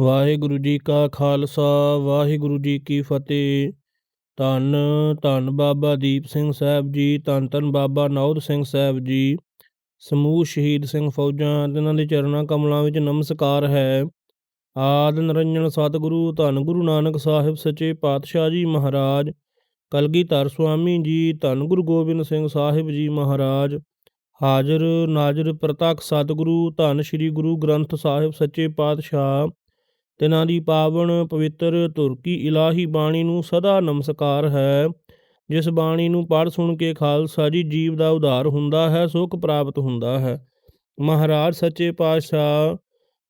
ਵਾਹਿਗੁਰੂ ਜੀ ਕਾ ਖਾਲਸਾ, ਵਾਹਿਗੁਰੂ ਜੀ ਕੀ ਫਤਿਹ। ਧੰਨ ਧੰਨ ਬਾਬਾ ਦੀਪ ਸਿੰਘ ਸਾਹਿਬ ਜੀ, ਧੰਨ ਧੰਨ ਬਾਬਾ ਨੌਦ ਸਿੰਘ ਸਾਹਿਬ ਜੀ। ਸਮੂਹ ਸ਼ਹੀਦ ਸਿੰਘ ਫੌਜਾਂ, ਤਿਨਾਂ ਦੇ ਚਰਨਾਂ ਕਮਲਾਂ ਵਿੱਚ ਨਮਸਕਾਰ ਹੈ। ਆਦ ਨਿਰੰਜਨ ਸਤਿਗੁਰੂ, ਧੰਨ ਗੁਰੂ ਨਾਨਕ ਸਾਹਿਬ ਸੱਚੇ ਪਾਤਸ਼ਾਹ ਜੀ ਮਹਾਰਾਜ। ਕਲਗੀਧਰ ਸੁਆਮੀ ਜੀ, ਧੰਨ ਗੁਰੂ ਗੋਬਿੰਦ ਸਿੰਘ ਸਾਹਿਬ ਜੀ ਮਹਾਰਾਜ। ਹਾਜ਼ਰ ਨਾਜ਼ਰ ਪ੍ਰਤੱਖ ਸਤਿਗੁਰੂ, ਧੰਨ ਸ੍ਰੀ ਗੁਰੂ ਗ੍ਰੰਥ ਸਾਹਿਬ ਸੱਚੇ ਪਾਤਸ਼ਾਹ। ਤਿਨਾਂ ਦੀ ਪਾਵਨ ਪਵਿੱਤਰ ਤੁਰਕੀ ਇਲਾਹੀ ਬਾਣੀ ਨੂੰ ਸਦਾ ਨਮਸਕਾਰ ਹੈ। ਜਿਸ ਬਾਣੀ ਨੂੰ ਪੜ੍ਹ ਸੁਣ ਕੇ ਖਾਲਸਾ ਜੀ ਜੀਵ ਦਾ ਉਧਾਰ ਹੁੰਦਾ ਹੈ, ਸੁਖ ਪ੍ਰਾਪਤ ਹੁੰਦਾ ਹੈ। ਮਹਾਰਾਜ ਸੱਚੇ ਪਾਤਸ਼ਾਹ,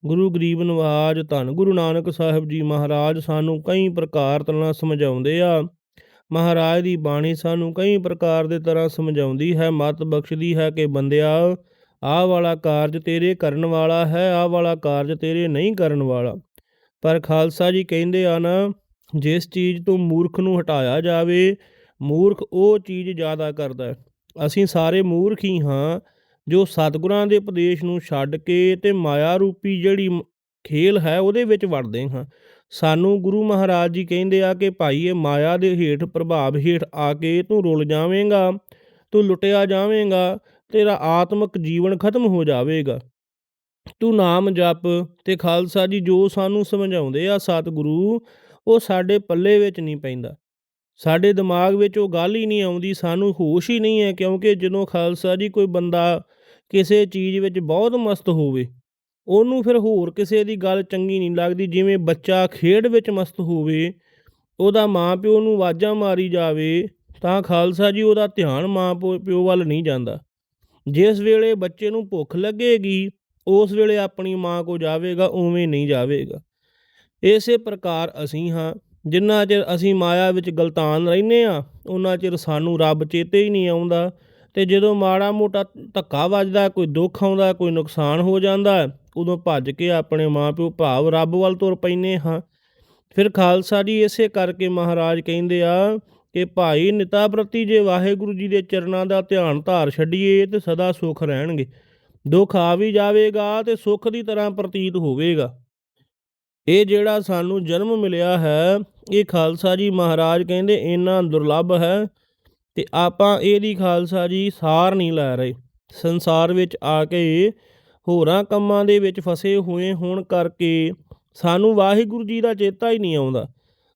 ਗੁਰੂ ਗਰੀਬ ਨਵਾਜ, ਧੰਨ ਗੁਰੂ ਨਾਨਕ ਸਾਹਿਬ ਜੀ ਮਹਾਰਾਜ ਸਾਨੂੰ ਕਈ ਪ੍ਰਕਾਰ ਤਰ੍ਹਾਂ ਸਮਝਾਉਂਦੇ ਆ। ਮਹਾਰਾਜ ਦੀ ਬਾਣੀ ਸਾਨੂੰ ਕਈ ਪ੍ਰਕਾਰ ਦੇ ਤਰ੍ਹਾਂ ਸਮਝਾਉਂਦੀ ਹੈ। ਮਤ ਬਖਸ਼ਦੀ ਹੈ ਕਿ ਬੰਦਿਆ, ਆਹ ਵਾਲਾ ਕਾਰਜ ਤੇਰੇ ਕਰਨ ਵਾਲਾ ਹੈ, ਆਹ ਵਾਲਾ ਕਾਰਜ ਤੇਰੇ ਨਹੀਂ ਕਰਨ ਵਾਲਾ। ਪਰ ਖਾਲਸਾ ਜੀ ਕਹਿੰਦੇ ਆ ਨਾ, ਜਿਸ ਚੀਜ਼ ਤੋਂ ਮੂਰਖ ਨੂੰ ਹਟਾਇਆ ਜਾਵੇ, ਮੂਰਖ ਉਹ ਚੀਜ਼ ਜ਼ਿਆਦਾ ਕਰਦਾ ਅਸੀਂ ਸਾਰੇ ਮੂਰਖ ਹੀ ਹਾਂ, ਜੋ ਸਤਿਗੁਰਾਂ ਦੇ ਉਪਦੇਸ਼ ਨੂੰ ਛੱਡ ਕੇ ਤੇ ਮਾਇਆ ਰੂਪੀ ਜਿਹੜੀ ਖੇਲ ਹੈ ਉਹਦੇ ਵਿੱਚ ਵੜਦੇ ਹਾਂ। ਸਾਨੂੰ ਗੁਰੂ ਮਹਾਰਾਜ ਜੀ ਕਹਿੰਦੇ ਆ ਕਿ ਭਾਈ ਇਹ ਮਾਇਆ ਦੇ ਹੇਠ ਪ੍ਰਭਾਵ ਹੇਠ ਆ ਕੇ ਤੂੰ ਰੁਲ ਜਾਵੇਂਗਾ, ਤੂੰ ਲੁੱਟਿਆ ਜਾਵੇਂਗਾ, ਤੇਰਾ ਆਤਮਿਕ ਜੀਵਨ ਖਤਮ ਹੋ ਜਾਵੇਗਾ। ਤੂੰ ਨਾਮ ਜਪ ਤੇ ਖਾਲਸਾ ਜੀ ਜੋ ਸਾਨੂੰ ਸਮਝਾਉਂਦੇ ਆ ਸਤਿਗੁਰੂ, ਉਹ ਸਾਡੇ ਪੱਲੇ ਵਿੱਚ ਨਹੀਂ ਪੈਂਦਾ। ਸਾਡੇ ਦਿਮਾਗ ਵਿੱਚ ਉਹ ਗੱਲ ਹੀ ਨਹੀਂ ਆਉਂਦੀ, ਸਾਨੂੰ ਹੋਸ਼ ਹੀ ਨਹੀਂ ਹੈ ਕਿਉਂਕਿ ਜਦੋਂ ਖਾਲਸਾ ਜੀ ਕੋਈ ਬੰਦਾ ਕਿਸੇ ਚੀਜ਼ ਵਿੱਚ ਬਹੁਤ ਮਸਤ ਹੋਵੇ, ਉਹਨੂੰ ਫਿਰ ਹੋਰ ਕਿਸੇ ਦੀ ਗੱਲ ਚੰਗੀ ਨਹੀਂ ਲੱਗਦੀ, ਜਿਵੇਂ ਬੱਚਾ ਖੇਡ ਵਿੱਚ ਮਸਤ ਹੋਵੇ, ਉਹਦਾ ਮਾਂ ਪਿਓ ਨੂੰ ਆਵਾਜ਼ਾਂ ਮਾਰੀ ਜਾਵੇ, ਤਾਂ ਖਾਲਸਾ ਜੀ ਉਹਦਾ ਧਿਆਨ ਮਾਂ ਪਿਓ ਪਿਓ ਵੱਲ ਨਹੀਂ ਜਾਂਦਾ। ਜਿਸ ਵੇਲੇ ਬੱਚੇ ਨੂੰ ਭੁੱਖ ਲੱਗੇਗੀ ਉਸ ਵੇਲੇ ਆਪਣੀ ਮਾਂ ਕੋ ਜਾਵੇਗਾ, ਉਵੇਂ ਨਹੀਂ ਜਾਵੇਗਾ। ਇਸੇ ਪ੍ਰਕਾਰ ਅਸੀਂ ਹਾਂ, ਜਿੰਨਾ ਚਿਰ ਅਸੀਂ ਮਾਇਆ ਵਿੱਚ ਗਲਤਾਨ ਰਹਿੰਦੇ ਆ ਉਹਨਾਂ ਚਿਰ ਸਾਨੂੰ ਰੱਬ ਚੇਤੇ ਹੀ ਨਹੀਂ ਆਉਂਦਾ। ਤੇ ਜਦੋਂ ਮਾੜਾ ਮੋਟਾ ਧੱਕਾ ਵੱਜਦਾ, ਕੋਈ ਦੁੱਖ ਆਉਂਦਾ, ਕੋਈ ਨੁਕਸਾਨ ਹੋ ਜਾਂਦਾ, ਉਦੋਂ ਭੱਜ ਕੇ ਆਪਣੇ ਮਾਪਿਓ ਭਾਵ ਰੱਬ ਵੱਲ ਤੁਰ ਪੈਨੇ ਹਾਂ। ਫਿਰ ਖਾਲਸਾ ਜੀ ਇਸੇ ਕਰਕੇ ਮਹਾਰਾਜ ਕਹਿੰਦੇ ਆ ਕਿ ਭਾਈ ਨਿਤਾ ਪ੍ਰਤੀ ਜੇ ਵਾਹਿਗੁਰੂ ਜੀ ਦੇ ਚਰਨਾਂ ਦਾ ਧਿਆਨ ਧਾਰ ਛੱਡੀਏ, ਤੇ ਸਦਾ ਸੁਖ ਰਹਿਣਗੇ। ਦੁੱਖ ਆ ਵੀ ਜਾਵੇਗਾ ਤੇ ਸੁੱਖ ਦੀ ਤਰ੍ਹਾਂ ਪ੍ਰਤੀਤ ਹੋਵੇਗਾ। ਇਹ ਜਿਹੜਾ ਸਾਨੂੰ ਜਨਮ ਮਿਲਿਆ ਹੈ, ਇਹ ਖਾਲਸਾ ਜੀ ਮਹਾਰਾਜ ਕਹਿੰਦੇ ਇੰਨਾ ਦੁਰਲੱਭ ਹੈ ਤੇ ਆਪਾਂ ਇਹਦੀ ਖਾਲਸਾ ਜੀ ਸਾਰ ਨਹੀਂ ਲੈ ਰਹੇ। ਸੰਸਾਰ ਵਿੱਚ ਆ ਕੇ ਹੋਰਾਂ ਕੰਮਾਂ ਦੇ ਵਿੱਚ ਫਸੇ ਹੋਏ ਹੋਣ ਕਰਕੇ ਸਾਨੂੰ ਵਾਹਿਗੁਰੂ ਜੀ ਦਾ ਚੇਤਾ ਹੀ ਨਹੀਂ ਆਉਂਦਾ।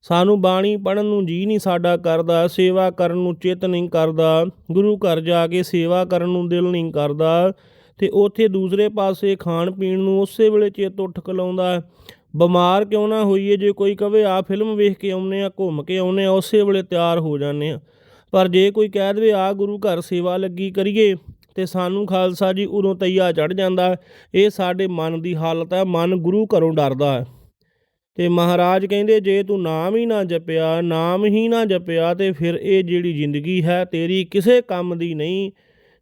ਸਾਨੂੰ ਬਾਣੀ ਪੜਨ ਨੂੰ ਜੀ ਨਹੀਂ ਸਾਡਾ ਕਰਦਾ, ਸੇਵਾ ਕਰਨ ਨੂੰ ਚਿੱਤ ਨਹੀਂ ਕਰਦਾ, ਗੁਰੂ ਘਰ ਜਾ ਕੇ ਸੇਵਾ ਕਰਨ ਨੂੰ ਦਿਲ ਨਹੀਂ ਕਰਦਾ। ਤੇ ਉੱਥੇ ਦੂਸਰੇ ਪਾਸੇ ਖਾਣ ਪੀਣ ਨੂੰ ਉਸੇ ਵੇਲੇ ਚਿੱਤ ਉੱਠ ਕਲਾਉਂਦਾ ਹੈ। ਬਿਮਾਰ ਕਿਉਂ ਨਾ ਹੋਈਏ, ਜੇ ਕੋਈ ਕਵੇ ਆ ਫਿਲਮ ਵੇਖ ਕੇ ਆਉਨੇ ਆ ਘੁੰਮ ਕੇ ਆਉਨੇ ਆ ਉਸੇ ਵੇਲੇ ਤਿਆਰ ਹੋ ਜਾਂਦੇ ਆ ਪਰ ਜੇ ਕੋਈ ਕਹਿ ਦੇਵੇ ਆ ਗੁਰੂ ਘਰ ਸੇਵਾ ਲੱਗੀ ਕਰੀਏ, ਤੇ ਸਾਨੂੰ ਖਾਲਸਾ ਜੀ ਉਦੋਂ ਤਈਆ ਚੜ ਜਾਂਦਾ ਇਹ ਸਾਡੇ ਮਨ ਦੀ ਹਾਲਤ ਹੈ, ਮਨ ਗੁਰੂ ਘਰੋਂ ਡਰਦਾ ਹੈ। ਤੇ ਮਹਾਰਾਜ ਕਹਿੰਦੇ, ਜੇ ਤੂੰ ਨਾਮ ਹੀ ਨਾ ਜਪਿਆ, ਨਾਮ ਹੀ ਨਾ ਜਪਿਆ, ਤੇ ਫਿਰ ਇਹ ਜਿਹੜੀ ਜ਼ਿੰਦਗੀ ਹੈ, ਤੇਰੀ ਕਿਸੇ ਕੰਮ ਦੀ ਨਹੀਂ।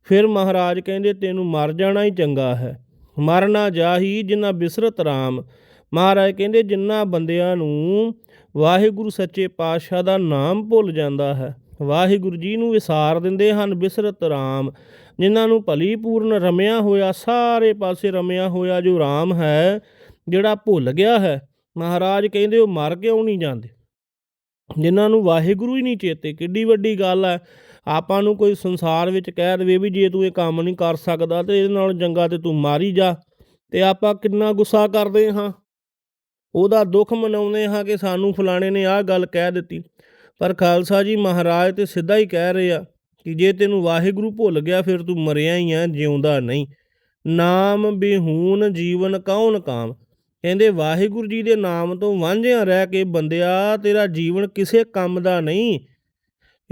ਫਿਰ ਮਹਾਰਾਜ ਕਹਿੰਦੇ, ਤੈਨੂੰ ਮਰ ਜਾਣਾ ਹੀ ਚੰਗਾ ਹੈ। ਮਰਨਾ ਜਾਹੀ ਜਿੰਨਾ ਬਿਸਰਤ ਰਾਮ। ਮਹਾਰਾਜ ਕਹਿੰਦੇ, ਜਿੰਨਾ ਬੰਦਿਆਂ ਨੂੰ ਵਾਹਿਗੁਰੂ ਸੱਚੇ ਪਾਤਸ਼ਾਹ ਦਾ ਨਾਮ ਭੁੱਲ ਜਾਂਦਾ ਹੈ, ਵਾਹਿਗੁਰੂ ਜੀ ਨੂੰ ਵਿਸਾਰ ਦਿੰਦੇ ਹਨ ਬਿਸਰਤ ਰਾਮ। ਜਿਨ੍ਹਾਂ ਨੂੰ ਭਲੀ ਪੂਰਨ ਰਮਿਆ ਹੋਇਆ, ਸਾਰੇ ਪਾਸੇ ਰਮਿਆ ਹੋਇਆ ਜੋ ਰਾਮ ਹੈ, ਜਿਹੜਾ ਭੁੱਲ ਗਿਆ ਹੈ, ਮਹਾਰਾਜ ਕਹਿੰਦੇ, ਉਹ ਮਰ ਕਿਉਂ ਨਹੀਂ ਜਾਂਦੇ? ਜਿਨ੍ਹਾਂ ਨੂੰ ਵਾਹਿਗੁਰੂ ਹੀ ਨਹੀਂ ਚੇਤੇ, ਕਿੱਡੀ ਵੱਡੀ ਗੱਲ ਹੈ। ਆਪਾਂ ਨੂੰ ਕੋਈ ਸੰਸਾਰ ਵਿੱਚ ਕਹਿ ਦੇਵੇ ਵੀ ਜੇ ਤੂੰ ਇਹ ਕੰਮ ਨਹੀਂ ਕਰ ਸਕਦਾ ਤੇ ਇਹਦੇ ਨਾਲ ਚੰਗਾ ਤੇ ਤੂੰ ਮਾਰੀ ਜਾ ਤੇ ਆਪਾਂ ਕਿੰਨਾ ਗੁੱਸਾ ਕਰਦੇ ਹਾਂ। ਉਹਦਾ ਦੁੱਖ ਮਨਾਉਂਦੇ ਹਾਂ ਕਿ ਸਾਨੂੰ ਫਲਾਣੇ ਨੇ ਆਹ ਗੱਲ ਕਹਿ ਦਿੱਤੀ। ਪਰ ਖਾਲਸਾ ਜੀ ਮਹਾਰਾਜ ਤੇ ਸਿੱਧਾ ਹੀ ਕਹਿ ਰਹੇ ਆ ਕਿ ਜੇ ਤੈਨੂੰ ਵਾਹਿਗੁਰੂ ਭੁੱਲ ਗਿਆ ਫਿਰ ਤੂੰ ਮਰਿਆ ਹੀ ਆ, ਜਿਉਂਦਾ ਨਹੀਂ। ਨਾਮ ਬਿਹੂਨ ਜੀਵਨ ਕੌਣ ਕਾਮ। ਕਹਿੰਦੇ ਵਾਹਿਗੁਰੂ ਜੀ ਦੇ ਨਾਮ ਤੋਂ ਵਾਂਝਿਆਂ ਰਹਿ ਕੇ ਬੰਦਿਆ, ਤੇਰਾ ਜੀਵਨ ਕਿਸੇ ਕੰਮ ਦਾ ਨਹੀਂ।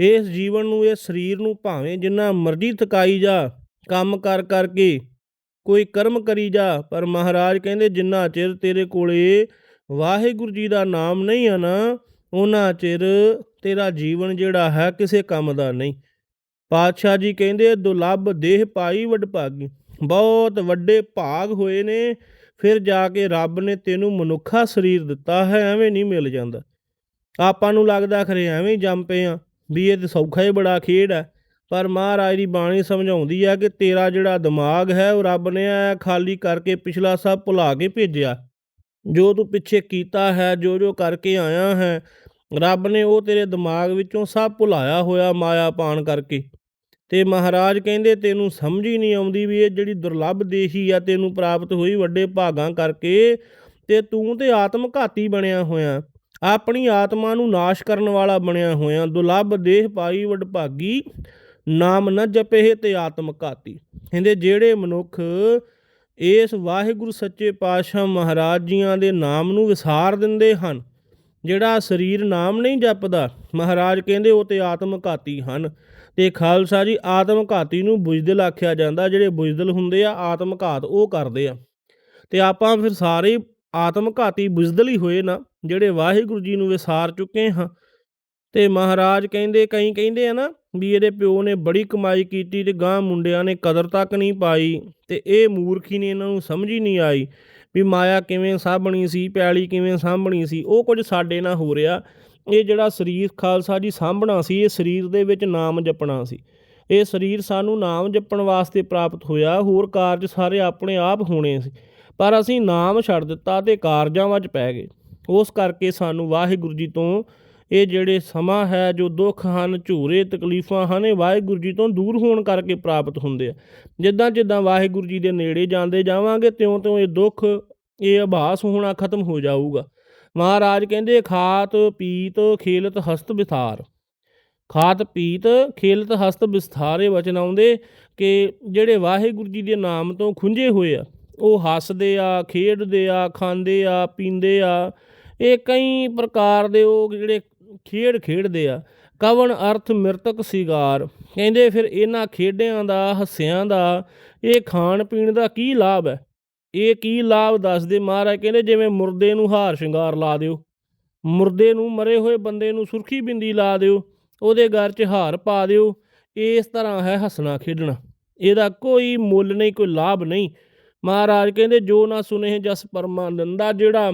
ਇਸ ਜੀਵਨ ਨੂੰ, ਇਸ ਸਰੀਰ ਨੂੰ ਭਾਵੇਂ ਜਿੰਨਾ ਮਰਜ਼ੀ ਥਕਾਈ ਜਾ, ਕੰਮ ਕਰ ਕਰਕੇ, ਕੋਈ ਕਰਮ ਕਰੀ ਜਾ, ਪਰ ਮਹਾਰਾਜ ਕਹਿੰਦੇ ਜਿੰਨਾ ਚਿਰ ਤੇਰੇ ਕੋਲੇ ਵਾਹਿਗੁਰੂ ਜੀ ਦਾ ਨਾਮ ਨਹੀਂ ਆ ਨਾ ਉਹਨਾਂ ਚਿਰ ਤੇਰਾ ਜੀਵਨ ਜਿਹੜਾ ਹੈ ਕਿਸੇ ਕੰਮ ਦਾ ਨਹੀਂ। ਪਾਤਸ਼ਾਹ ਜੀ ਕਹਿੰਦੇ ਦੁਲੱਭ ਦੇਹ ਪਾਈ ਵਡਭਾਗੀ, ਬਹੁਤ ਵੱਡੇ ਭਾਗ ਹੋਏ ਨੇ, ਫਿਰ ਜਾ ਕੇ ਰੱਬ ਨੇ ਤੈਨੂੰ ਮਨੁੱਖਾ ਸਰੀਰ ਦਿੱਤਾ ਹੈ, ਐਵੇਂ ਨਹੀਂ ਮਿਲ ਜਾਂਦਾ। ਆਪਾਂ ਨੂੰ ਲੱਗਦਾ ਖਰੇ ਐਵੇਂ ਹੀ ਜੰਮ ਪਏ ਆ। ਵੀ ਇਹ ਤੇ ਸੌਖਾ ਹੀ ਬੜਾ ਖੇਡ ਹੈ। ਪਰ ਮਹਾਰਾਜ ਦੀ ਬਾਣੀ ਸਮਝਾਉਂਦੀ ਆ ਕਿ ਤੇਰਾ ਜਿਹੜਾ ਦਿਮਾਗ ਹੈ, ਉਹ ਰੱਬ ਨੇ ਐ ਖਾਲੀ ਕਰਕੇ ਪਿਛਲਾ ਸਭ ਭੁਲਾ ਕੇ ਭੇਜਿਆ। ਜੋ ਤੂੰ ਪਿੱਛੇ ਕੀਤਾ ਹੈ, ਜੋ ਜੋ ਕਰਕੇ ਆਇਆ ਹੈ, ਰੱਬ ਨੇ ਉਹ ਤੇਰੇ ਦਿਮਾਗ ਵਿੱਚੋਂ ਸਭ ਭੁਲਾਇਆ ਹੋਇਆ ਮਾਇਆ ਪਾਣ ਕਰਕੇ। ਤੇ ਮਹਾਰਾਜ ਕਹਿੰਦੇ, ਤੈਨੂੰ ਸਮਝ ਹੀ ਨਹੀਂ ਆਉਂਦੀ ਵੀ ਇਹ ਜਿਹੜੀ ਦੁਰਲੱਭ ਦੇਹੀ ਆ, ਤੈਨੂੰ ਪ੍ਰਾਪਤ ਹੋਈ ਵੱਡੇ ਭਾਗਾਂ ਕਰਕੇ ਤੇ ਤੂੰ ਤੇ ਆਤਮਘਾਤੀ ਬਣਿਆ ਹੋਇਆ। ਆਪਣੀ ਆਤਮਾ ਨੂੰ ਨਾਸ਼ ਕਰਨ ਵਾਲਾ ਬਣਿਆ ਹੋਇਆ ਦੁਲੱਭ ਦੇਹ ਪਾਈ ਵਡਭਾਗੀ, ਨਾਮ ਨ ਜਪੇ ਤੇ ਆਤਮ ਘਾਤੀ। ਕਹਿੰਦੇ ਜਿਹੜੇ ਮਨੁੱਖ ਇਸ ਵਾਹਿਗੁਰੂ ਸੱਚੇ ਪਾਤਸ਼ਾਹ ਮਹਾਰਾਜ ਜੀਆਂ ਦੇ ਨਾਮ ਨੂੰ ਵਿਸਾਰ ਦਿੰਦੇ ਹਨ, ਜਿਹੜਾ ਸਰੀਰ ਨਾਮ ਨਹੀਂ ਜਪਦਾ, ਮਹਾਰਾਜ ਕਹਿੰਦੇ ਉਹ ਤੇ ਆਤਮ ਘਾਤੀ ਹਨ। ਤੇ ਖਾਲਸਾ ਜੀ, ਆਤਮ ਘਾਤੀ ਨੂੰ ਬੁਜਦਲ ਆਖਿਆ ਜਾਂਦਾ, ਜਿਹੜੇ ਬੁਜਦਲ ਹੁੰਦੇ ਆ, ਆਤਮ ਘਾਤ ਉਹ ਕਰਦੇ ਆ। ਤੇ ਆਪਾਂ ਫਿਰ ਸਾਰੇ ਆਤਮਘਾਤੀ ਘਾਤੀ ਹੋਏ ਨਾ, ਜਿਹੜੇ ਵਾਹਿਗੁਰੂ ਜੀ ਨੂੰ ਵਿਸਾਰ ਚੁੱਕੇ ਹਾਂ। ਤੇ ਮਹਾਰਾਜ ਕਹਿੰਦੇ, ਕਈ ਕਹਿੰਦੇ ਆ ਨਾ, ਵੀ ਇਹਦੇ ਪਿਓ ਨੇ ਬੜੀ ਕਮਾਈ ਕੀਤੀ ਤੇ ਗਾਂ ਮੁੰਡਿਆਂ ਨੇ ਕਦਰ ਤੱਕ ਨਹੀਂ ਪਾਈ। ਤੇ ਇਹ ਮੂਰਖੀ ਨੇ ਇਹਨਾਂ ਨੂੰ ਸਮਝ ਹੀ ਨਹੀਂ ਆਈ ਵੀ ਮਾਇਆ ਕਿਵੇਂ ਸਾਂਭਣੀ ਸੀ ਪੈਲੀ ਕਿਵੇਂ ਸਾਂਭਣੀ ਸੀ, ਉਹ ਕੁਝ ਸਾਡੇ ਨਾਲ ਹੋ ਰਿਹਾ। ਇਹ ਜਿਹੜਾ ਸਰੀਰ ਖਾਲਸਾ ਜੀ ਸਾਂਭਣਾ ਸੀ, ਇਹ ਸਰੀਰ ਦੇ ਵਿੱਚ ਨਾਮ ਜਪਣਾ ਸੀ। ਇਹ ਸਰੀਰ ਸਾਨੂੰ ਨਾਮ ਜਪਣ ਵਾਸਤੇ ਪ੍ਰਾਪਤ ਹੋਇਆ, ਹੋਰ ਕਾਰਜ ਸਾਰੇ ਆਪਣੇ ਆਪ ਹੋਣੇ ਸੀ। ਪਰ ਅਸੀਂ ਨਾਮ ਛੱਡ ਦਿੱਤਾ ਤੇ ਕਾਰਜਾਂ ਵਿੱਚ ਪੈ ਗਏ। ਉਸ ਕਰਕੇ ਸਾਨੂੰ ਵਾਹਿਗੁਰੂ ਜੀ ਤੋਂ ਇਹ ਜਿਹੜੇ ਸਮਾਂ ਹੈ, ਜੋ ਦੁੱਖ ਹਨ, ਝੂਰੇ, ਤਕਲੀਫਾਂ ਹਨ, ਇਹ ਵਾਹਿਗੁਰੂ ਜੀ ਤੋਂ ਦੂਰ ਹੋਣ ਕਰਕੇ ਪ੍ਰਾਪਤ ਹੁੰਦੇ ਆ। ਜਿੱਦਾਂ ਜਿੱਦਾਂ ਵਾਹਿਗੁਰੂ ਜੀ ਦੇ ਨੇੜੇ ਜਾਂਦੇ ਜਾਵਾਂਗੇ, ਤਿਉਂ-ਤਿਉਂ ਇਹ ਦੁੱਖ, ਇਹ ਆਭਾਸ ਹੋਣਾ ਖਤਮ ਹੋ ਜਾਊਗਾ। ਮਹਾਰਾਜ ਕਹਿੰਦੇ, ਖਾਤ, ਪੀਤ, ਖੇਲਤ, ਹਸਤ ਵਿਥਾਰ ਖਾਤ, ਪੀਤ, ਖੇਲਤ, ਹਸਤ ਵਿਸਥਾਰੇ ਵਚਨ ਆਉਂਦੇ ਕਿ ਜਿਹੜੇ ਵਾਹਿਗੁਰੂ ਜੀ ਦੇ ਨਾਮ ਤੋਂ ਖੁੰਝੇ ਹੋਏ ਆ। ਉਹ ਹੱਸਦੇ ਆ, ਖੇਡਦੇ ਆ, ਖਾਂਦੇ ਆ, ਪੀਂਦੇ ਆ। ਇਹ ਕਈ ਪ੍ਰਕਾਰ ਦੇ ਉਹ ਜਿਹੜੇ ਖੇਡ ਖੇਡਦੇ ਆ। ਕਵਨ ਅਰਥ ਮਿਰਤਕ ਸਿਗਾਰ। ਕਹਿੰਦੇ ਫਿਰ ਇਹਨਾਂ ਖੇਡਿਆਂ ਦਾ, ਹੱਸਿਆਂ ਦਾ, ਇਹ ਖਾਣ ਪੀਣ ਦਾ ਕੀ ਲਾਭ ਹੈ? ਇਹ ਕੀ ਲਾਭ ਦੱਸਦੇ ਮਹਾਰਾਜ? ਕਹਿੰਦੇ ਜਿਵੇਂ ਮੁਰਦੇ ਨੂੰ ਹਾਰ ਸ਼ਿੰਗਾਰ ਲਾ ਦਿਓ, ਮੁਰਦੇ ਨੂੰ ਮਰੇ ਹੋਏ ਬੰਦੇ ਨੂੰ ਸੁਰਖੀ ਬਿੰਦੀ ਲਾ ਦਿਓ, ਉਹਦੇ ਘਰ 'ਚ ਹਾਰ ਪਾ ਦਿਓ, ਇਸ ਤਰ੍ਹਾਂ ਹੈ ਹੱਸਣਾ ਖੇਡਣਾ। ਇਹਦਾ ਕੋਈ ਮੁੱਲ ਨਹੀਂ, ਕੋਈ ਲਾਭ ਨਹੀਂ। ਮਹਾਰਾਜ ਕਹਿੰਦੇ, ਜੋ ਨਾ ਸੁਨੇ ਜਸ ਪਰਮਾਨੰਦਾ ਜਿਹੜਾ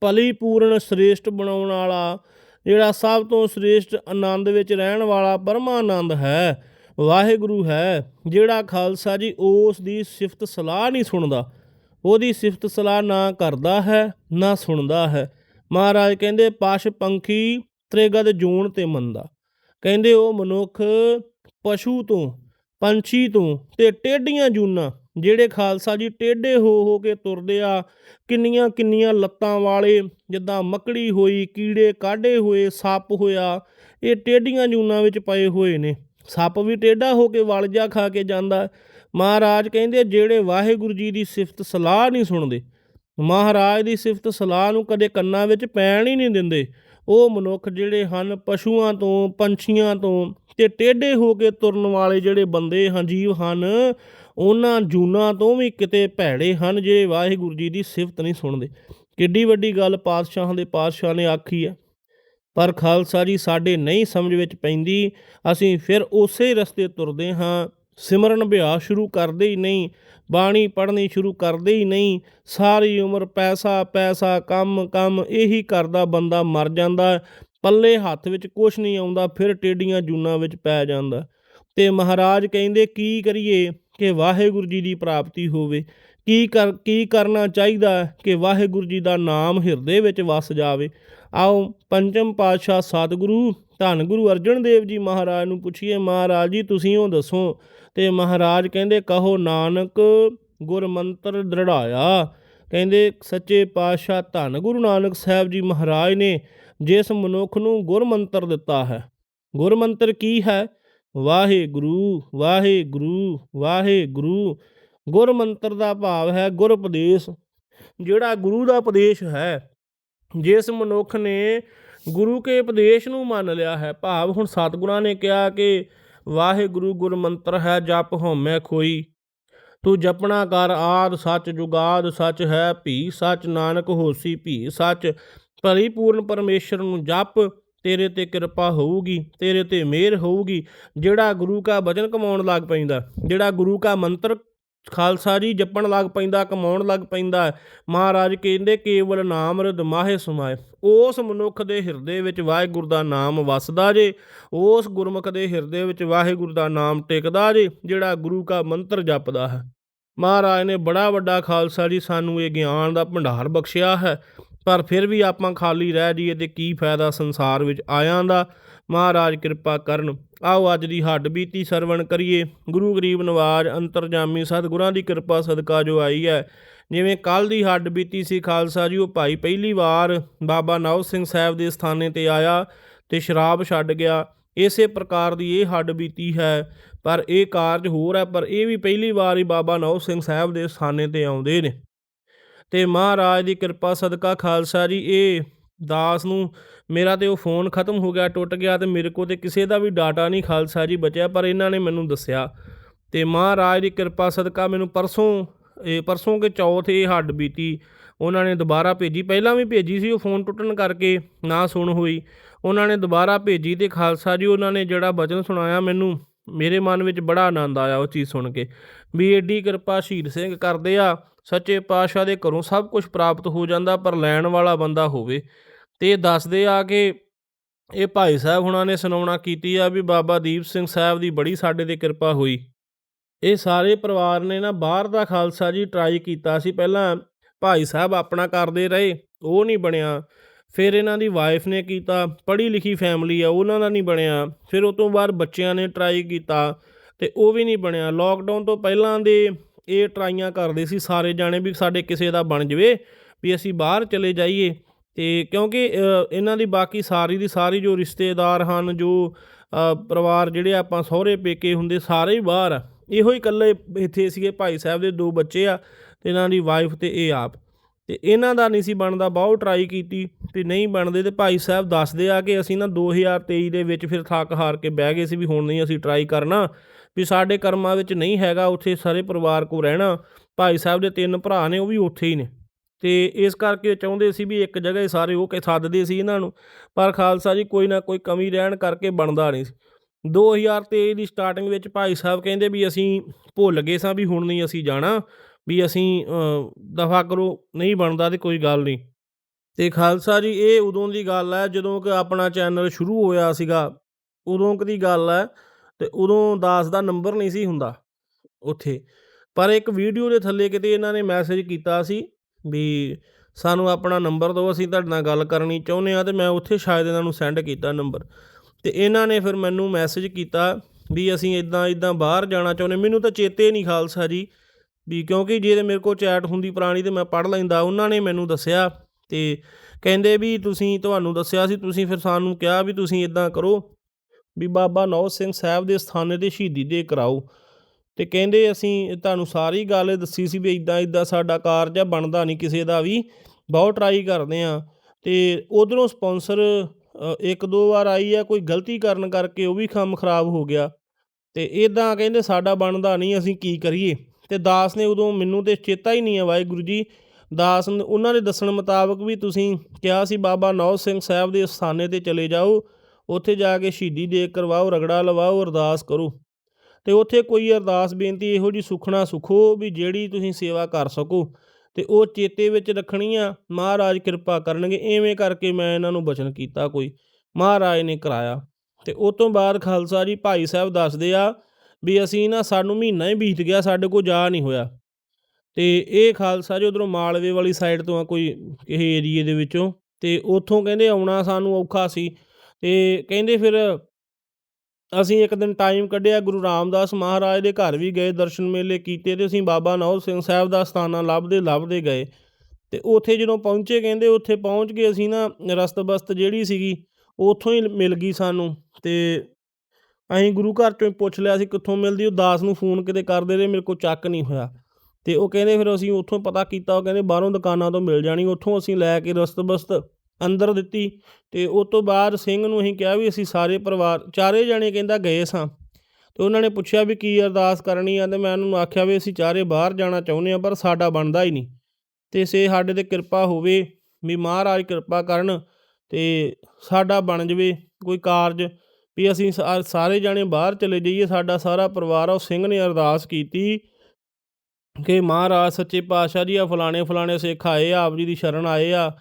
ਭਲੀ ਪੂਰਨ ਸ੍ਰੇਸ਼ਟ ਬਣਾਉਣ ਵਾਲਾ, ਜਿਹੜਾ ਸਭ ਤੋਂ ਸ੍ਰੇਸ਼ਟ ਆਨੰਦ ਵਿੱਚ ਰਹਿਣ ਵਾਲਾ ਪਰਮਾਨੰਦ ਹੈ, ਵਾਹਿਗੁਰੂ ਹੈ, ਜਿਹੜਾ ਖਾਲਸਾ ਜੀ ਉਸ ਦੀ ਸਿਫਤ ਸਲਾਹ ਨਹੀਂ ਸੁਣਦਾ, ਉਹਦੀ ਸਿਫਤ ਸਲਾਹ ਨਾ ਕਰਦਾ ਹੈ, ਨਾ ਸੁਣਦਾ ਹੈ। ਮਹਾਰਾਜ ਕਹਿੰਦੇ, ਪਸ਼ ਪੰਖੀ ਤ੍ਰਿਗਦ ਜੂਣ ਤੇ ਮੰਦਾ। ਕਹਿੰਦੇ, ਉਹ ਮਨੁੱਖ ਪਸ਼ੂ ਤੋਂ, ਪੰਛੀ ਤੋਂ ਤੇ ਟੇਢੀਆਂ ਜੂਨਾਂ ਜਿਹੜੇ ਖਾਲਸਾ ਜੀ ਟੇਢੇ ਹੋ ਹੋ ਕੇ ਤੁਰਦੇ ਆ, ਕਿੰਨੀਆਂ ਕਿੰਨੀਆਂ ਲੱਤਾਂ ਵਾਲੇ, ਜਿੱਦਾਂ ਮੱਕੜੀ ਹੋਈ, ਕੀੜੇ ਕਾਢੇ ਹੋਏ, ਸੱਪ ਹੋਇਆ, ਇਹ ਟੇਢੀਆਂ ਜੂਨਾਂ ਵਿੱਚ ਪਏ ਹੋਏ ਨੇ। ਸੱਪ ਵੀ ਟੇਢਾ ਹੋ ਕੇ ਵਲ ਖਾ ਕੇ ਜਾਂਦਾ। ਮਹਾਰਾਜ ਕਹਿੰਦੇ, ਜਿਹੜੇ ਵਾਹਿਗੁਰੂ ਜੀ ਦੀ ਸਿਫਤ ਸਲਾਹ ਨਹੀਂ ਸੁਣਦੇ, ਮਹਾਰਾਜ ਦੀ ਸਿਫਤ ਸਲਾਹ ਨੂੰ ਕਦੇ ਕੰਨਾਂ ਵਿੱਚ ਪੈਣ ਹੀ ਨਹੀਂ ਦਿੰਦੇ। ਉਹ ਮਨੁੱਖ ਜਿਹੜੇ ਹਨ, ਪਸ਼ੂਆਂ ਤੋਂ, ਪੰਛੀਆਂ ਤੋਂ ਤੇ ਟੇਢੇ ਹੋ ਕੇ ਤੁਰਨ ਵਾਲੇ ਜਿਹੜੇ ਬੰਦੇ ਹਨ ਜੀਵ ਹਨ ਉਹਨਾਂ ਜੂਨਾਂ ਤੋਂ ਵੀ ਕਿਤੇ ਭੈੜੇ ਹਨ ਜਿਹੜੇ ਵਾਹਿਗੁਰੂ ਜੀ ਦੀ ਸਿਫਤ ਨਹੀਂ ਸੁਣਦੇ। ਕਿੱਡੀ ਵੱਡੀ ਗੱਲ ਪਾਤਸ਼ਾਹਾਂ ਦੇ ਪਾਤਸ਼ਾਹ ਨੇ ਆਖੀ ਹੈ ਪਰ ਖਾਲਸਾ ਜੀ, ਸਾਡੇ ਨਹੀਂ ਸਮਝ ਵਿੱਚ ਪੈਂਦੀ। ਅਸੀਂ ਫਿਰ ਉਸੇ ਰਸਤੇ ਤੁਰਦੇ ਹਾਂ। ਸਿਮਰਨ ਅਭਿਆਸ ਸ਼ੁਰੂ ਕਰਦੇ ਹੀ ਨਹੀਂ। ਬਾਣੀ ਪੜ੍ਹਨੀ ਸ਼ੁਰੂ ਕਰਦੇ ਹੀ ਨਹੀਂ। ਸਾਰੀ ਉਮਰ ਪੈਸਾ ਪੈਸਾ, ਕੰਮ ਕੰਮ, ਇਹੀ ਕਰਦਾ ਬੰਦਾ ਮਰ ਜਾਂਦਾ। ਪੱਲੇ ਹੱਥ ਵਿੱਚ ਕੁਝ ਨਹੀਂ ਆਉਂਦਾ, ਫਿਰ ਟੇਡੀਆਂ ਜੂਨਾਂ ਵਿੱਚ ਪੈ ਜਾਂਦਾ। ਤੇ ਮਹਾਰਾਜ ਕਹਿੰਦੇ, ਕੀ ਕਰੀਏ? ਕਿ ਵਾਹਿਗੁਰੂ ਜੀ ਦੀ ਪ੍ਰਾਪਤੀ ਹੋਵੇ। ਕੀ ਕਰ, ਕੀ ਕਰਨਾ ਚਾਹੀਦਾ ਕਿ ਵਾਹਿਗੁਰੂ ਜੀ ਦਾ ਨਾਮ ਹਿਰਦੇ ਵਿੱਚ ਵਸ ਜਾਵੇ? ਆਓ ਪੰਚਮ ਪਾਤਸ਼ਾਹ ਸਤਿਗੁਰੂ, ਧੰਨ ਗੁਰੂ ਅਰਜਨ ਦੇਵ ਜੀ ਮਹਾਰਾਜ ਨੂੰ ਪੁੱਛੀਏ, ਮਹਾਰਾਜ ਜੀ, ਤੁਸੀਂ ਉਹ ਦੱਸੋ। ਤੇ ਮਹਾਰਾਜ ਕਹਿੰਦੇ, ਕਹੋ, ਨਾਨਕ ਗੁਰ ਮੰਤਰ ਦ੍ਰਿੜਾਇਆ। ਕਹਿੰਦੇ, ਸੱਚੇ ਪਾਤਸ਼ਾਹ ਧੰਨ ਗੁਰੂ ਨਾਨਕ ਸਾਹਿਬ ਜੀ ਮਹਾਰਾਜ ਨੇ ਜਿਸ ਮਨੁੱਖ ਨੂੰ ਗੁਰ ਮੰਤਰ ਦਿੱਤਾ ਹੈ। ਗੁਰ ਮੰਤਰ ਕੀ ਹੈ? ਵਾਹਿਗੁਰੂ ਵਾਹਿਗੁਰੂ ਵਾਹਿਗੁਰੂ। ਗੁਰ ਮੰਤਰ ਦਾ ਭਾਵ ਹੈ ਗੁਰ ਉਪਦੇਸ਼। ਜਿਹੜਾ ਗੁਰੂ ਦਾ ਉਪਦੇਸ਼ ਹੈ, ਜਿਸ ਮਨੁੱਖ ਨੇ ਗੁਰੂ ਕੇ ਉਪਦੇਸ਼ ਨੂੰ ਮੰਨ ਲਿਆ ਹੈ, ਭਾਵ ਹੁਣ ਸਤਿਗੁਰਾਂ ਨੇ ਕਿਹਾ ਕਿ ਵਾਹਿਗੁਰੂ ਗੁਰ ਮੰਤਰ ਹੈ, ਜਪ ਹਉਮੈ ਖੋਈ। ਤੂੰ ਜਪਣਾ ਕਰ ਆਦ ਸੱਚ ਜੁਗਾਦ ਸੱਚ ਹੈ, ਭੀ ਸੱਚ ਨਾਨਕ ਹੋਸੀ, ਭੀ ਸੱਚ ਪਰਿਪੂਰਨ ਪਰਮੇਸ਼ਰ ਨੂੰ ਜਪ। ਤੇਰੇ ਤੇ ਕਿਰਪਾ ਹੋਊਗੀ, ਤੇਰੇ ਤੇ ਮਿਹਰ ਹੋਊਗੀ। ਜਿਹੜਾ ਗੁਰੂ ਕਾ ਵਚਨ ਕਮਾਉਣ ਲੱਗ ਪੈਂਦਾ, ਜਿਹੜਾ ਗੁਰੂ ਕਾ ਮੰਤਰ ਖਾਲਸਾ ਜੀ ਜਪਣ ਲੱਗ ਪੈਂਦਾ, ਕਮਾਉਣ ਲੱਗ ਪੈਂਦਾ, ਮਹਾਰਾਜ ਕਹਿੰਦੇ ਕੇਵਲ ਨਾਮ ਰਦ ਮਾਹੇ ਸਮਾਏ। ਉਸ ਮਨੁੱਖ ਦੇ ਹਿਰਦੇ ਵਿੱਚ ਵਾਹਿਗੁਰੂ ਦਾ ਨਾਮ ਵਸਦਾ ਜੇ, ਉਸ ਗੁਰਮੁਖ ਦੇ ਹਿਰਦੇ ਵਿੱਚ ਵਾਹਿਗੁਰੂ ਦਾ ਨਾਮ ਟਿਕਦਾ ਜੇ, ਜਿਹੜਾ ਗੁਰੂ ਕਾ ਮੰਤਰ ਜਪਦਾ ਹੈ। ਮਹਾਰਾਜ ਨੇ ਬੜਾ ਵੱਡਾ ਖਾਲਸਾ ਜੀ ਸਾਨੂੰ ਇਹ ਗਿਆਨ ਦਾ ਭੰਡਾਰ ਬਖਸ਼ਿਆ ਹੈ। ਪਰ ਫਿਰ ਵੀ ਆਪਾਂ ਖਾਲੀ ਰਹਿ ਜਾਈਏ ਤੇ ਕੀ ਫਾਇਦਾ ਸੰਸਾਰ ਵਿੱਚ ਆਇਆਂ ਦਾ? ਮਹਾਰਾਜ ਕਿਰਪਾ ਕਰਨ। ਆਓ ਅੱਜ ਦੀ ਹੱਡ ਬੀਤੀ ਸਰਵਣ ਕਰੀਏ। ਗੁਰੂ ਗਰੀਬ ਨਵਾਜ ਅੰਤਰਜਾਮੀ ਸਤਿਗੁਰਾਂ ਦੀ ਕਿਰਪਾ ਸਦਕਾ ਜੋ ਆਈ ਹੈ। ਜਿਵੇਂ ਕੱਲ ਦੀ ਹੱਡ ਬੀਤੀ ਸੀ ਖਾਲਸਾ ਜੀ, ਉਹ ਭਾਈ ਪਹਿਲੀ ਵਾਰ ਬਾਬਾ ਨੌ ਸਿੰਘ ਸਾਹਿਬ ਦੇ ਸਥਾਨੇ ਤੇ ਆਇਆ ਤੇ ਸ਼ਰਾਬ ਛੱਡ ਗਿਆ। ਇਸੇ ਪ੍ਰਕਾਰ ਦੀ ਇਹ ਹੱਡ ਬੀਤੀ ਹੈ। ਪਰ ਇਹ ਕਾਰਜ ਹੋਰ ਹੈ, ਪਰ ਇਹ ਵੀ ਪਹਿਲੀ ਵਾਰ ਹੀ ਬਾਬਾ ਨੌ ਸਿੰਘ ਸਾਹਿਬ ਦੇ ਸਥਾਨੇ ਤੇ ਆਉਂਦੇ ਨੇ। ਤੇ ਮਹਾਰਾਜ ਦੀ ਕਿਰਪਾ ਸਦਕਾ ਖਾਲਸਾ ਜੀ, ਇਹ ਦਾਸ ਨੂੰ ਮੇਰਾ ਤੇ ਉਹ ਫੋਨ ਖਤਮ ਹੋ ਗਿਆ, ਟੁੱਟ ਗਿਆ ਤੇ ਮੇਰੇ ਕੋਲ ਤੇ ਕਿਸੇ ਦਾ ਵੀ ਡਾਟਾ ਨਹੀਂ ਖਾਲਸਾ ਜੀ ਬਚਿਆ, ਪਰ ਇਹਨਾਂ ਨੇ ਮੈਨੂੰ ਦੱਸਿਆ। ਤੇ ਮਹਾਰਾਜ ਦੀ ਕਿਰਪਾ ਸਦਕਾ ਮੈਨੂੰ ਪਰਸੋਂ, ਇਹ ਪਰਸੋਂ ਕੇ ਚੌਥ ਇਹ ਹੱਡ ਬੀਤੀ, ਉਹਨਾਂ ਨੇ ਦੁਬਾਰਾ ਭੇਜੀ, ਪਹਿਲਾਂ ਵੀ ਭੇਜੀ ਸੀ ਉਹ ਫੋਨ ਟੁੱਟਣ ਕਰਕੇ, ਨਾ ਸੁਣ ਹੋਈ। ਉਹਨਾਂ ਨੇ ਦੁਬਾਰਾ ਭੇਜੀ ਤੇ ਖਾਲਸਾ ਜੀ, ਉਹਨਾਂ ਨੇ ਜਿਹੜਾ ਬਚਨ ਸੁਣਾਇਆ ਮੈਨੂੰ ਮੇਰੇ ਮਨ ਵਿੱਚ ਬੜਾ ਆਨੰਦ ਆਇਆ ਉਹ ਚੀਜ਼ ਸੁਣ ਕੇ, ਵੀ ਏਡੀ ਕਿਰਪਾ ਸ਼ਹੀਦ ਸਿੰਘ ਕਰਦੇ ਆ, ਸੱਚੇ ਪਾਤਸ਼ਾਹ ਦੇ ਘਰੋਂ ਸਭ ਕੁਝ ਪ੍ਰਾਪਤ ਹੋ ਜਾਂਦਾ, ਪਰ ਲੈਣ ਵਾਲਾ ਬੰਦਾ ਹੋਵੇ। ਤੇ ਦੱਸਦੇ ਆ ਕਿ ਇਹ ਭਾਈ ਸਾਹਿਬ ਹੁਣਾਂ ਨੇ ਸੁਣਾਉਣਾ ਕੀਤੀ ਆ ਵੀ ਬਾਬਾ ਦੀਪ ਸਿੰਘ ਸਾਹਿਬ ਦੀ ਬੜੀ ਸਾਡੇ ਤੇ ਕਿਰਪਾ ਹੋਈ। ਇਹ ਸਾਰੇ ਪਰਿਵਾਰ ਨੇ ਨਾ ਬਾਹਰ ਦਾ ਖਾਲਸਾ ਜੀ ਟਰਾਈ ਕੀਤਾ ਸੀ, ਪਹਿਲਾਂ ਭਾਈ ਸਾਹਿਬ ਆਪਣਾ ਕਰਦੇ ਰਹੇ, ਉਹ ਨਹੀਂ ਬਣਿਆ। ਫਿਰ ਇਹਨਾਂ ਦੀ ਵਾਈਫ ਨੇ ਕੀਤਾ ਪੜ੍ਹੀ ਲਿਖੀ ਫੈਮਿਲੀ ਆ, ਉਹਨਾਂ ਦਾ ਨਹੀਂ ਬਣਿਆ। ਫਿਰ ਉਸ ਤੋਂ ਬਾਅਦ ਬੱਚਿਆਂ ਨੇ ਟਰਾਈ ਕੀਤਾ ਤੇ ਉਹ ਵੀ ਨਹੀਂ ਬਣਿਆ। ਲੋਕਡਾਊਨ ਤੋਂ ਪਹਿਲਾਂ ਦੇ ਇਹ ਟਰਾਈਆਂ ਕਰਦੇ ਸੀ ਸਾਰੇ ਜਾਣੇ ਵੀ ਸਾਡੇ ਕਿਸੇ ਦਾ ਬਣ ਜਵੇ, ਵੀ ਅਸੀਂ ਬਾਹਰ ਚਲੇ ਜਾਈਏ। ਤੇ ਕਿਉਂਕਿ ਇਹਨਾਂ ਦੀ ਬਾਕੀ ਸਾਰੀ ਦੀ ਸਾਰੀ ਜੋ ਰਿਸ਼ਤੇਦਾਰ ਹਨ, ਜੋ ਪਰਿਵਾਰ ਜਿਹੜੇ ਆਪਾਂ ਸਹੁਰੇ ਪੇਕੇ ਹੁੰਦੇ ਸਾਰੇ ਹੀ ਬਾਹਰ ਆ। ਇਹੋ ਹੀ ਇਕੱਲੇ ਇੱਥੇ ਸੀਗੇ, ਭਾਈ ਸਾਹਿਬ ਦੇ ਦੋ ਬੱਚੇ ਆ ਤੇ ਇਹਨਾਂ ਦੀ ਵਾਈਫ ਤੇ ਇਹ ਆਪ। ਤੇ ਇਹਨਾਂ ਦਾ ਨਹੀਂ ਸੀ ਬਣਦਾ, ਬਹੁਤ ਟਰਾਈ ਕੀਤੀ ਤੇ ਨਹੀਂ ਬਣਦੇ ਤੇ ਭਾਈ ਸਾਹਿਬ ਦੱਸਦੇ ਆ ਕਿ ਅਸੀਂ ਨਾ 2023 ਦੇ ਵਿੱਚ ਫਿਰ ਥੱਕ ਹਾਰ ਕੇ ਬਹਿ ਗਏ ਸੀ ਵੀ ਹੁਣ ਨਹੀਂ ਅਸੀਂ ਟਰਾਈ ਕਰਨਾ, ਵੀ ਸਾਡੇ ਕਰਮਾਂ ਵਿੱਚ ਨਹੀਂ ਹੈਗਾ, ਉੱਥੇ ਸਾਰੇ ਪਰਿਵਾਰ ਕੋ ਰਹਿਣਾ, ਭਾਈ ਸਾਹਿਬ ਦੇ ਤਿੰਨ ਭਰਾ ਨੇ, ਉਹ ਵੀ ਉੱਥੇ ਹੀ ਨੇ। ਤੇ ਇਸ ਕਰਕੇ ਚਾਹੁੰਦੇ ਸੀ ਵੀ ਇੱਕ ਜਗ੍ਹਾ ਹੀ ਸਾਰੇ ਉਹ ਕੇ ਸੱਦਦੇ ਸੀ ਇਹਨਾਂ ਨੂੰ, ਪਰ ਖਾਲਸਾ ਜੀ ਕੋਈ ਨਾ ਕੋਈ ਕਮੀ ਰਹਿਣ ਕਰਕੇ ਬਣਦਾ ਨਹੀਂ ਸੀ। 2023 ਦੀ ਸਟਾਰਟਿੰਗ ਵਿੱਚ ਭਾਈ ਸਾਹਿਬ ਕਹਿੰਦੇ ਵੀ ਅਸੀਂ ਭੁੱਲ ਗਏ ਸਾਂ ਵੀ ਹੁਣ ਨਹੀਂ ਅਸੀਂ ਜਾਣਾ ਵੀ ਅਸੀਂ ਦਫਾ ਕਰੋ, ਨਹੀਂ ਬਣਦਾ ਤੇ ਕੋਈ ਗੱਲ ਨਹੀਂ। ਤੇ ਖਾਲਸਾ ਜੀ, ਇਹ ਉਦੋਂ ਦੀ ਗੱਲ ਹੈ, ਜਦੋਂ ਕਿ ਆਪਣਾ ਚੈਨਲ ਸ਼ੁਰੂ ਹੋਇਆ ਸੀਗਾ, ਉਦੋਂ ਕੁ ਦੀ ਗੱਲ ਹੈ ਤੇ ਉਦੋਂ ਦਾਸ ਦਾ ਨੰਬਰ ਨਹੀਂ ਸੀ ਹੁੰਦਾ ਉੱਥੇ। ਪਰ ਇੱਕ ਵੀਡੀਓ ਦੇ ਥੱਲੇ ਕਿਤੇ ਇਹਨਾਂ ਨੇ ਮੈਸੇਜ ਕੀਤਾ ਸੀ ਵੀ ਸਾਨੂੰ ਆਪਣਾ ਨੰਬਰ ਦਿਓ, ਅਸੀਂ ਤੁਹਾਡੇ ਨਾਲ ਗੱਲ ਕਰਨੀ ਚਾਹੁੰਦੇ ਆ ਤੇ ਮੈਂ ਉੱਥੇ ਸ਼ਾਇਦ ਇਹਨਾਂ ਨੂੰ ਸੈਂਡ ਕੀਤਾ ਨੰਬਰ। ਤੇ ਇਹਨਾਂ ਨੇ ਫਿਰ ਮੈਨੂੰ ਮੈਸੇਜ ਕੀਤਾ ਵੀ ਅਸੀਂ ਇਦਾਂ ਇਦਾਂ ਬਾਹਰ ਜਾਣਾ ਚਾਹੁੰਦੇ, ਮੈਨੂੰ ਤਾਂ ਚੇਤੇ ਨਹੀਂ ਖਾਲਸਾ ਜੀ। ਵੀ ਕਿਉਂਕਿ ਜੇ ਮੇਰੇ ਕੋਲ ਚੈਟ ਹੁੰਦੀ ਪੁਰਾਣੀ ਤੇ ਮੈਂ ਪੜ੍ਹ ਲੈਂਦਾ, ਉਹਨਾਂ ਨੇ ਮੈਨੂੰ ਦੱਸਿਆ ਤੇ ਕਹਿੰਦੇ ਵੀ ਤੁਸੀਂ ਤੁਹਾਨੂੰ ਦੱਸਿਆ ਸੀ, ਤੁਸੀਂ ਫਿਰ ਸਾਨੂੰ ਕਿਹਾ ਵੀ ਤੁਸੀਂ ਇਦਾਂ ਕਰੋ ਵੀ ਬਾਬਾ ਨੌ ਸਿੰਘ ਸਾਹਿਬ ਦੇ ਸਥਾਨੇ ਤੇ ਸ਼ਹੀਦੀ ਦੇ ਕਰਾਓ। ਤੇ ਕਹਿੰਦੇ ਅਸੀਂ ਤੁਹਾਨੂੰ ਸਾਰੀ ਗੱਲ ਦੱਸੀ ਸੀ ਵੀ ਇਦਾਂ ਇਦਾਂ ਸਾਡਾ ਕਾਰਜ ਆ, ਬਣਦਾ ਨਹੀਂ ਕਿਸੇ ਦਾ ਵੀ, ਬਹੁਤ ਟਰਾਈ ਕਰਦੇ ਆ ਤੇ ਉਧਰੋਂ ਸਪਾਂਸਰ ਇੱਕ ਦੋ ਵਾਰ ਆਈ ਆ, ਕੋਈ ਗਲਤੀ ਕਰਨ ਕਰਕੇ ਉਹ ਵੀ ਕੰਮ ਖਰਾਬ ਹੋ ਗਿਆ। ਤੇ ਇਦਾਂ ਕਹਿੰਦੇ ਸਾਡਾ ਬਣਦਾ ਨਹੀਂ, ਅਸੀਂ ਕੀ ਕਰੀਏ? ਤੇ ਦਾਸ ਨੇ ਉਦੋਂ ਮੈਨੂੰ ਤੇ ਚੇਤਾ ਹੀ ਨਹੀਂ ਆ ਵਾਹਿਗੁਰੂ ਜੀ। ਦਾਸ ਉਹਨਾਂ ਦੇ ਦੱਸਣ ਮੁਤਾਬਕ ਵੀ ਤੁਸੀਂ ਕਿਹਾ ਸੀ, ਬਾਬਾ ਨੌ ਸਿੰਘ ਸਾਹਿਬ ਦੇ ਸਥਾਨੇ ਤੇ ਚਲੇ ਜਾਓ, ਉੱਥੇ ਜਾ ਕੇ ਸ਼ਹੀਦੀ ਦੇ ਕਰਵਾਓ, ਰਗੜਾ ਲਵਾਓ, ਅਰਦਾਸ ਕਰੋ। ਤੇ ਉੱਥੇ ਕੋਈ ਅਰਦਾਸ ਬੇਨਤੀ ਇਹੋ ਜੀ ਸੁਖਣਾ ਸੁਖੋ ਵੀ ਜਿਹੜੀ ਤੁਸੀਂ ਸੇਵਾ ਕਰ ਸਕੋ। ਤੇ ਉਹ ਚੇਤੇ ਵਿੱਚ ਰੱਖਣੀ ਆ, ਮਹਾਰਾਜ ਕਿਰਪਾ ਕਰਨਗੇ, ਐਵੇਂ ਕਰਕੇ ਮੈਂ ਇਹਨਾਂ ਨੂੰ ਬਚਨ ਕੀਤਾ ਕੋਈ। ਮਹਾਰਾਜ ਨੇ ਕਰਾਇਆ। ਤੇ ਉਸ ਤੋਂ ਬਾਅਦ ਖਾਲਸਾ ਜੀ ਭਾਈ ਸਾਹਿਬ ਦੱਸਦੇ ਆ ਵੀ ਅਸੀਂ ਨਾ ਸਾਨੂੰ ਮਹੀਨਾ ਹੀ ਬੀਤ ਗਿਆ, ਸਾਡੇ ਕੋਲ ਜਾ ਨਹੀਂ ਹੋਇਆ। ਤੇ ਇਹ ਖਾਲਸਾ ਜੀ ਉਧਰੋਂ ਮਾਲਵੇ ਵਾਲੀ ਸਾਈਡ ਤੋਂ ਆ ਕੋਈ ਇਹ ਏਰੀਏ ਦੇ ਵਿੱਚੋਂ, ਤੇ ਉੱਥੋਂ ਕਹਿੰਦੇ ਆਉਣਾ ਸਾਨੂੰ ਔਖਾ ਸੀ। ਤੇ ਕਹਿੰਦੇ ਫਿਰ ਅਸੀਂ ਇੱਕ ਦਿਨ ਟਾਈਮ ਕੱਢਿਆ, ਗੁਰੂ ਰਾਮਦਾਸ ਮਹਾਰਾਜ ਦੇ ਘਰ ਵੀ ਗਏ, ਦਰਸ਼ਨ ਮੇਲੇ ਕੀਤੇ ਤੇ ਅਸੀਂ ਬਾਬਾ ਨੌਰ ਸਿੰਘ ਸਾਹਿਬ ਦਾ ਸਥਾਨਾ ਲੱਭਦੇ ਲੱਭਦੇ ਗਏ। ਤੇ ਉੱਥੇ ਜਦੋਂ ਪਹੁੰਚੇ ਕਹਿੰਦੇ ਉੱਥੇ ਪਹੁੰਚ ਕੇ ਅਸੀਂ ਨਾ ਰਸਤ-ਬਸਤ ਜਿਹੜੀ ਸੀਗੀ, ਉੱਥੋਂ ਹੀ ਮਿਲ ਗਈ ਸਾਨੂੰ। ਤੇ ਅਸੀਂ ਗੁਰੂ ਘਰ ਚੋਂ ਹੀ ਪੁੱਛ ਲਿਆ ਸੀ ਕਿੱਥੋਂ ਮਿਲਦੀ, ਉਹ ਦਾਸ ਨੂੰ ਫੋਨ ਕਿਤੇ ਕਰਦੇ ਰਹੇ, ਮੇਰੇ ਕੋਲ ਚੱਕ ਨਹੀਂ ਹੋਇਆ। ਤੇ ਉਹ ਕਹਿੰਦੇ ਫਿਰ ਅਸੀਂ ਉੱਥੋਂ ਪਤਾ ਕੀਤਾ, ਉਹ ਕਹਿੰਦੇ ਬਾਹਰੋਂ ਦੁਕਾਨਾਂ ਤੋਂ ਮਿਲ ਜਾਣੀ, ਉੱਥੋਂ ਅਸੀਂ ਲੈ ਕੇ ਰਸਤ-ਬਸਤ ਅੰਦਰ ਦਿੱਤੀ। ਤੇ ਉਸ ਤੋਂ ਬਾਅਦ ਸਿੰਘ ਨੂੰ ਅਸੀਂ ਕਿਹਾ ਵੀ ਅਸੀਂ ਸਾਰੇ ਪਰਿਵਾਰ, ਚਾਰੇ ਜਣੇ ਕਹਿੰਦਾ ਗਏ ਸਾਂ। ਤੇ ਉਹਨਾਂ ਨੇ ਪੁੱਛਿਆ ਵੀ ਕੀ ਅਰਦਾਸ ਕਰਨੀ ਆ, ਤੇ ਮੈਂ ਉਹਨਾਂ ਨੂੰ ਆਖਿਆ ਵੀ ਅਸੀਂ ਚਾਰੇ ਬਾਹਰ ਜਾਣਾ ਚਾਹੁੰਦੇ ਆ ਪਰ ਸਾਡਾ ਬਣਦਾ ਹੀ ਨਹੀਂ। ਤੇ ਸੇ ਸਾਡੇ ਤੇ ਕਿਰਪਾ ਹੋਵੇ, ਵੀ ਮਹਾਰਾਜ ਕਿਰਪਾ ਕਰਨ, ਤੇ ਸਾਡਾ ਬਣ ਜਵੇ, ਕੋਈ ਕਾਰਜ ਵੀ ਅਸੀਂ ਸਾ- ਸਾਰੇ ਜਾਣੇ ਬਾਹਰ ਚਲੇ ਜਾਈਏ, ਸਾਡਾ ਸਾਰਾ ਪਰਿਵਾਰ ਆ, ਉਹ ਸਿੰਘ ਨੇ ਅਰਦਾਸ ਕੀਤੀ ਕਿ ਮਹਾਰਾਜ, ਸੱਚੇ ਪਾਤਸ਼ਾਹ ਜੀ ਆ ਫਲਾਣੇ ਫਲਾਣੇ ਸਿੱਖ ਆਏ ਆ, ਆਪ ਜੀ ਦੀ ਸ਼ਰਨ ਆਏ ਆ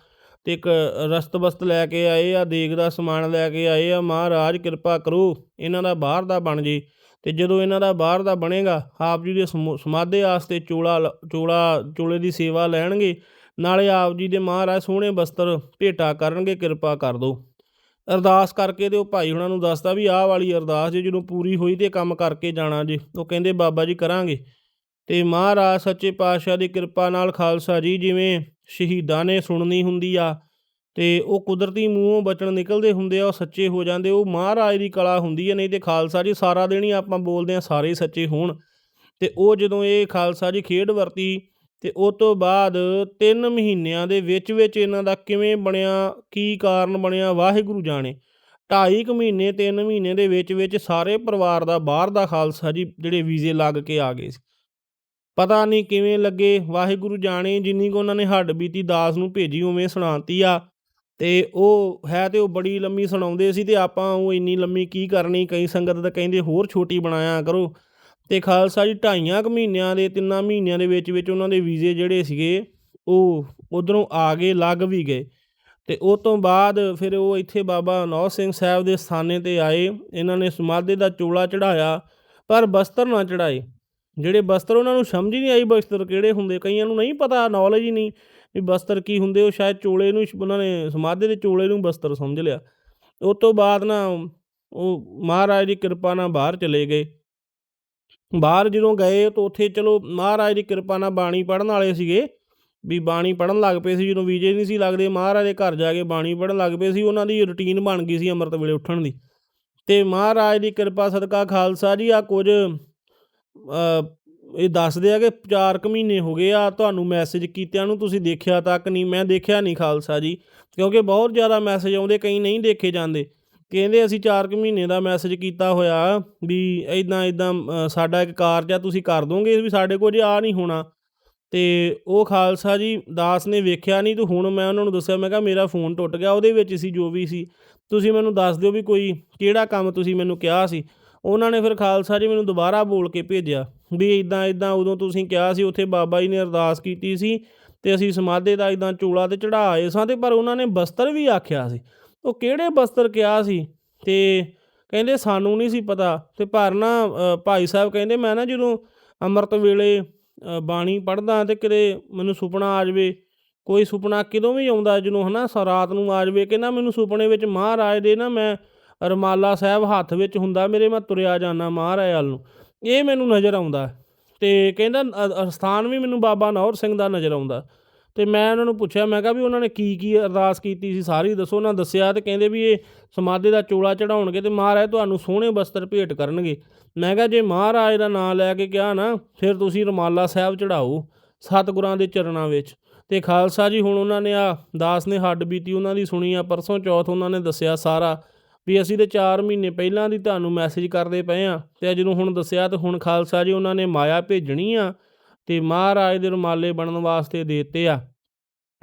ਤੇ ਇੱਕ ਰਸਤ ਬਸਤ ਲੈ ਕੇ ਆਏ ਆ, ਦੇਗ ਦਾ ਸਮਾਨ ਲੈ ਕੇ ਆਏ ਆ, ਮਹਾਰਾਜ ਕਿਰਪਾ ਕਰੋ, ਇਹਨਾਂ ਦਾ ਬਾਹਰ ਦਾ ਬਣ ਜੇ ਤੇ ਜਦੋਂ ਇਹਨਾਂ ਦਾ ਬਾਹਰ ਦਾ ਬਣੇਗਾ, ਆਪ ਜੀ ਦੇ ਸਮੁ- ਸਮਾਧੇ ਵਾਸਤੇ ਚੋਲਾ ਲ- ਚੋਲਾ, ਚੋਲੇ ਦੀ ਸੇਵਾ ਲੈਣਗੇ, ਨਾਲੇ ਆਪ ਜੀ ਦੇ ਮਹਾਰਾਜ ਸੋਹਣੇ ਬਸਤਰ ਭੇਟਾ ਕਰਨਗੇ, ਕਿਰਪਾ ਕਰ ਦਿਓ ਅਰਦਾਸ ਕਰਕੇ ਤੇ ਉਹ ਭਾਈ ਹੁਣਾਂ ਨੂੰ ਦੱਸਦਾ ਵੀ ਆਹ ਵਾਲੀ ਅਰਦਾਸ ਜੇ ਜਦੋਂ ਪੂਰੀ ਹੋਈ ਤੇ ਕੰਮ ਕਰਕੇ ਜਾਣਾ ਜੇ। ਉਹ ਕਹਿੰਦੇ, ਬਾਬਾ ਜੀ, ਕਰਾਂਗੇ। ਤੇ ਮਹਾਰਾਜ ਸੱਚੇ ਪਾਤਸ਼ਾਹ ਦੀ ਕਿਰਪਾ ਨਾਲ ਖਾਲਸਾ ਜੀ, ਜਿਵੇਂ ਸ਼ਹੀਦਾਂ ਨੇ ਸੁਣਨੀ ਹੁੰਦੀ ਆ ਤੇ ਉਹ ਕੁਦਰਤੀ ਮੂੰਹੋਂ ਬਚਣ ਨਿਕਲਦੇ ਹੁੰਦੇ ਆ, ਉਹ ਸੱਚੇ ਹੋ ਜਾਂਦੇ। ਉਹ ਮਹਾਰਾਜ ਦੀ ਕਲਾ ਹੁੰਦੀ ਹੈ ਨਹੀਂ ਤੇ ਖਾਲਸਾ ਜੀ, ਸਾਰਾ ਦਿਨ ਹੀ ਆਪਾਂ ਬੋਲਦੇ ਆ, ਸਾਰੇ ਸੱਚੇ ਹੋਣ। ਤੇ ਉਹ ਜਦੋਂ ਇਹ ਖਾਲਸਾ ਜੀ ਖੇਡ ਵਰਤੀ ਅਤੇ ਉਹ ਤੋਂ ਬਾਅਦ ਤਿੰਨ ਮਹੀਨਿਆਂ ਦੇ ਵਿੱਚ ਵਿੱਚ ਇਹਨਾਂ ਦਾ ਕਿਵੇਂ ਬਣਿਆ, ਕੀ ਕਾਰਨ ਬਣਿਆ, ਵਾਹਿਗੁਰੂ ਜਾਣੇ। ਢਾਈ ਕੁ ਮਹੀਨੇ, ਤਿੰਨ ਮਹੀਨੇ ਦੇ ਵਿੱਚ ਵਿੱਚ ਸਾਰੇ ਪਰਿਵਾਰ ਦਾ ਬਾਹਰ ਦਾ ਖਾਲਸਾ ਜੀ ਜਿਹੜੇ ਵੀਜ਼ੇ ਲੱਗ ਕੇ ਆ ਗਏ ਸੀ। ਪਤਾ ਨਹੀਂ ਕਿਵੇਂ ਲੱਗੇ, ਵਾਹਿਗੁਰੂ ਜਾਣੇ, ਜਿੰਨੀ ਕੁ ਉਹਨਾਂ ਨੇ ਹੱਡ ਬੀਤੀ, ਦਾਸ ਨੂੰ ਭੇਜੀ, ਉਵੇਂ ਸੁਣਾਤੀ ਆ। ਤੇ ਉਹ ਹੈ ਤੇ ਉਹ ਬੜੀ ਲੰਮੀ ਸੁਣਾਉਂਦੇ ਸੀ ਤੇ ਆਪਾਂ ਉਹ ਇੰਨੀ ਲੰਮੀ ਕੀ ਕਰਨੀ, ਕਈ ਸੰਗਤ ਤਾਂ ਕਹਿੰਦੇ ਹੋਰ ਛੋਟੀ ਬਣਾਇਆ ਕਰੋ। ਤੇ ਖਾਲਸਾ ਜੀ, ਢਾਈਆਂ ਕੁ ਮਹੀਨਿਆਂ ਦੇ, ਤਿੰਨਾਂ ਮਹੀਨਿਆਂ ਦੇ ਵਿੱਚ ਵਿੱਚ ਉਹਨਾਂ ਦੇ ਵੀਜ਼ੇ ਜਿਹੜੇ ਸੀਗੇ, ਉਹ ਉਧਰੋਂ ਆ ਗਏ, ਲੱਗ ਵੀ ਗਏ। ਤੇ ਉਹ ਤੋਂ ਬਾਅਦ ਫਿਰ ਉਹ ਇੱਥੇ ਬਾਬਾ ਨੌ ਸਿੰਘ ਸਾਹਿਬ ਦੇ ਸਥਾਨੇ ਤੇ ਆਏ। ਇਹਨਾਂ ਨੇ ਸਮਾਧੇ ਦਾ ਚੋਲਾ ਚੜਾਇਆ ਪਰ ਬਸਤਰ ਨਾ ਚੜਾਏ ਜਿਹੜੇ ਬਸਤਰ ਉਹਨਾਂ ਨੂੰ ਸਮਝ ਹੀ ਨਹੀਂ ਆਈ, ਬਸਤਰ ਕਿਹੜੇ ਹੁੰਦੇ? ਕਈਆਂ ਨੂੰ ਨਹੀਂ ਪਤਾ ਨੌਲੇਜ ਹੀ ਨਹੀਂ ਵੀ ਬਸਤਰ ਕੀ ਹੁੰਦੇ। ਉਹ ਸ਼ਾਇਦ ਚੋਲੇ ਨੂੰ ਹੀ ਉਹਨਾਂ ਨੇ ਸਮਾਧੇ ਦੇ ਚੋਲੇ ਨੂੰ ਬਸਤਰ ਸਮਝ ਲਿਆ। ਉਸ ਤੋਂ ਬਾਅਦ ਨਾ ਉਹ ਮਹਾਰਾਜ ਦੀ ਕਿਰਪਾ ਨਾਲ ਬਾਹਰ ਚਲੇ ਗਏ। ਬਾਹਰ ਜਦੋਂ ਗਏ ਤਾਂ ਉੱਥੇ ਚਲੋ ਮਹਾਰਾਜ ਦੀ ਕਿਰਪਾ ਨਾਲ ਬਾਣੀ ਪੜਨ ਵਾਲੇ ਸੀਗੇ, ਵੀ ਬਾਣੀ ਪੜਨ ਲੱਗ ਪਏ ਸੀ, ਜਦੋਂ ਵੀਜੇ ਨਹੀਂ ਸੀ ਲੱਗਦੇ, ਮਹਾਰਾਜ ਦੇ ਘਰ ਜਾ ਕੇ ਬਾਣੀ ਪੜਨ ਲੱਗ ਪਏ ਸੀ, ਉਹਨਾਂ ਦੀ ਰੁਟੀਨ ਬਣ ਗਈ ਸੀ ਅੰਮ੍ਰਿਤ ਵੇਲੇ ਉੱਠਣ ਦੀ। ਤੇ ਮਹਾਰਾਜ ਦੀ ਕਿਰਪਾ ਸਦਕਾ ਖਾਲਸਾ ਜੀ ਆ ਕੁਝ ਇਹ ਦੱਸਦੇ ਆ ਕਿ 4 ਕੁ ਮਹੀਨੇ ਹੋ ਗਏ ਆ, ਤੁਹਾਨੂੰ ਮੈਸੇਜ ਕੀਤਿਆਂ ਨੂੰ, ਤੁਸੀਂ ਦੇਖਿਆ ਤੱਕ ਨਹੀਂ, ਮੈਂ ਦੇਖਿਆ ਨਹੀਂ ਖਾਲਸਾ ਜੀ, ਕਿਉਂਕਿ ਬਹੁਤ ਜ਼ਿਆਦਾ ਮੈਸੇਜ ਆਉਂਦੇ, ਕਈ ਨਹੀਂ ਦੇਖੇ ਜਾਂਦੇ। ਕਹਿੰਦੇ ਅਸੀਂ 4 ਕੁ ਮਹੀਨੇ ਦਾ ਮੈਸੇਜ ਕੀਤਾ ਹੋਇਆ ਵੀ ਇਦਾਂ ਇਦਾਂ ਸਾਡਾ ਇੱਕ ਕਾਰਜ ਆ, ਤੁਸੀਂ ਕਰ ਦੋਗੇ ਵੀ ਸਾਡੇ ਕੋਲ ਜੇ ਆ ਨਹੀਂ ਹੋਣਾ। ਤੇ ਉਹ ਖਾਲਸਾ ਜੀ ਦਾਸ ਨੇ ਵੇਖਿਆ ਨਹੀਂ ਤੇ ਹੁਣ ਮੈਂ ਉਹਨਾਂ ਨੂੰ ਦੱਸਿਆ, ਮੈਂ ਕਿਹਾ ਮੇਰਾ ਫੋਨ ਟੁੱਟ ਗਿਆ, ਉਹਦੇ ਵਿੱਚ ਸੀ ਜੋ ਵੀ ਸੀ। ਤੁਸੀਂ ਮੈਨੂੰ ਦੱਸ ਦਿਓ ਵੀ ਕੋਈ ਕਿਹੜਾ ਕੰਮ ਤੁਸੀਂ ਮੈਨੂੰ ਕਿਹਾ ਸੀ। ਉਹਨਾਂ ਨੇ ਫਿਰ ਖਾਲਸਾ ਜੀ ਮੈਨੂੰ ਦੁਬਾਰਾ ਬੋਲ ਕੇ ਭੇਜਿਆ ਵੀ ਇਦਾਂ ਇਦਾਂ ਉਦੋਂ ਤੁਸੀਂ ਕਿਹਾ ਸੀ, ਉੱਥੇ ਬਾਬਾ ਜੀ ਨੇ ਅਰਦਾਸ ਕੀਤੀ ਸੀ ਤੇ ਅਸੀਂ ਸਮਾਧੇ ਦਾ ਇਦਾਂ ਚੋਲਾ ਤੇ ਚੜਾ ਆਏ ਸਾਂ ਤੇ ਪਰ ਉਹਨਾਂ ਨੇ ਬਸਤਰ ਵੀ ਆਖਿਆ ਸੀ। ਉਹ ਕਿਹੜੇ ਬਸਤਰ ਕਿਹਾ ਸੀ? ਤੇ ਕਹਿੰਦੇ ਸਾਨੂੰ ਨਹੀਂ ਸੀ ਪਤਾ। ਤੇ ਪਰ ਨਾ ਭਾਈ ਸਾਹਿਬ ਕਹਿੰਦੇ, ਮੈਂ ਨਾ ਜਦੋਂ ਅੰਮ੍ਰਿਤ ਵੇਲੇ ਬਾਣੀ ਪੜ੍ਹਦਾ ਤੇ ਕਿਤੇ ਮੈਨੂੰ ਸੁਪਨਾ ਆ ਜਾਵੇ, ਕੋਈ ਸੁਪਨਾ ਕਿਦੋਂ ਵੀ ਆਉਂਦਾ, ਜਦੋਂ ਹਨਾ ਸ, ਰਾਤ ਨੂੰ ਆ ਜਾਵੇ ਕਹਿੰਦਾ ਮੈਨੂੰ ਸੁਪਨੇ ਵਿੱਚ ਮਹਾਰਾਜ ਦੇ ਨਾ ਮੈਂ ਰਮਾਲਾ ਸਾਹਿਬ ਹੱਥ ਵਿੱਚ ਹੁੰਦਾ, ਮੇਰੇ ਮੈਂ ਤੁਰਿਆ ਜਾਂਦਾ ਮਹਾਰਾਜ ਵੱਲ ਨੂੰ। ਇਹ ਮੈਨੂੰ ਨਜ਼ਰ ਆਉਂਦਾ। ਤੇ ਕਹਿੰਦਾ ਅ- ਸਥਾਨ ਵੀ ਮੈਨੂੰ ਬਾਬਾ ਨੌਰ ਸਿੰਘ ਦਾ ਨਜ਼ਰ ਆਉਂਦਾ। ਤੇ ਮੈਂ ਉਹਨਾਂ ਨੂੰ ਪੁੱਛਿਆ, ਮੈਂ ਕਿਹਾ ਵੀ ਉਹਨਾਂ ਨੇ ਕੀ ਕੀ ਅਰਦਾਸ ਕੀਤੀ ਸੀ, ਸਾਰੀ ਦੱਸੋ। ਉਹਨਾਂ ਦੱਸਿਆ ਤੇ ਕਹਿੰਦੇ ਵੀ ਇਹ ਸਮਾਧੇ ਦਾ ਚੋਲਾ ਚੜਾਉਣਗੇ ਤੇ ਮਹਾਰਾਜ ਤੁਹਾਨੂੰ ਸੋਹਣੇ ਵਸਤਰ ਭੇਟ ਕਰਨਗੇ। ਮੈਂ ਕਿਹਾ, ਜੇ ਮਹਾਰਾਜ ਦਾ ਨਾਮ ਲੈ ਕੇ ਕਿਹਾ ਨਾ, ਫਿਰ ਤੁਸੀਂ ਰਮਾਲਾ ਸਾਹਿਬ ਚੜਾਓ ਸਤਿਗੁਰਾਂ ਦੇ ਚਰਨਾਂ ਵਿੱਚ। ਤੇ ਖਾਲਸਾ ਜੀ, ਹੁਣ ਉਹਨਾਂ ਨੇ ਆ ਦਾਸ ਨੇ ਹੱਡ ਬੀਤੀ, ਉਹਨਾਂ ਦੀ ਸੁਣੀ ਆ, ਪਰਸੋਂ ਚੌਥ ਉਹਨਾਂ ਨੇ ਦੱਸਿਆ ਸਾਰਾ ਵੀ ਅਸੀਂ ਤੇ 4 ਮਹੀਨੇ ਪਹਿਲਾਂ ਦੀ ਤੁਹਾਨੂੰ ਮੈਸੇਜ ਕਰਦੇ ਪਏ ਆ। ਤੇ ਜਦੋਂ ਹੁਣ ਦੱਸਿਆ ਤੇ ਹੁਣ ਖਾਲਸਾ ਜੀ, ਉਹਨਾਂ ਨੇ ਮਾਇਆ ਭੇਜਣੀ ਆ ਤੇ ਮਹਾਰਾਜ ਦੇ ਰੁਮਾਲੇ ਬਣਨ ਵਾਸਤੇ ਦੇਤੇ ਆ।